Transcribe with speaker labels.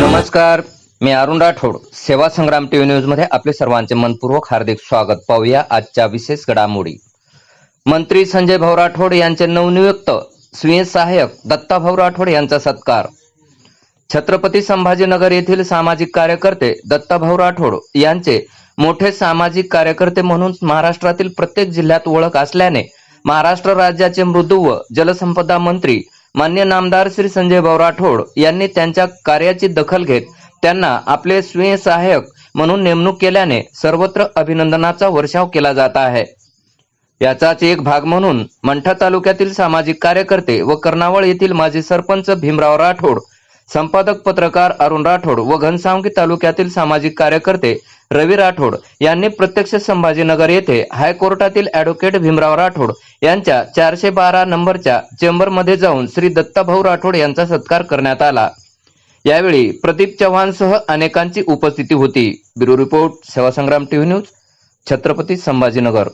Speaker 1: नमस्कार मी अरुण राठोड. सेवा संग्राम टीव्ही न्यूजमध्ये आपले सर्वांचे मनपूर्वक हार्दिक स्वागत. पाहूया आजच्या विशेष घडामोडी. मंत्री संजय भाऊ राठोड यांचे नवनियुक्त स्वीय सहाय्यक दत्ताभाऊ राठोड यांचा सत्कार. छत्रपती संभाजीनगर येथील सामाजिक कार्यकर्ते दत्ताभाऊ राठोड यांचे मोठे सामाजिक कार्यकर्ते म्हणून महाराष्ट्रातील प्रत्येक जिल्ह्यात ओळख असल्याने महाराष्ट्र राज्याचे मृदू व जलसंपदा मंत्री मान्य नामदार श्री संजय भाऊ राठोड यांनी त्यांच्या कार्याची दखल घेत त्यांना आपले स्वयंसहाय्यक म्हणून नेमणूक केल्याने सर्वत्र अभिनंदनाचा वर्षाव केला जात आहे. याचाच एक भाग म्हणून मंठा तालुक्यातील सामाजिक कार्यकर्ते व कर्नावळ येथील माजी सरपंच भीमराव राठोड संपादक पत्रकार अरुण राठोड व घनसावंगी तालुक्यातील सामाजिक कार्यकर्ते रवी राठोड यांनी प्रत्यक्ष संभाजीनगर येथे हायकोर्टातील ऍडव्होकेट भीमराव राठोड यांच्या चारशे बारा नंबरच्या चेंबरमध्ये जाऊन श्री दत्ताभाऊ राठोड यांचा सत्कार करण्यात आला. यावेळी प्रदीप चव्हाण सह अनेकांची उपस्थिती होती. Bureau report Sevasangram TV news Chhatrapati Sambhajinagar.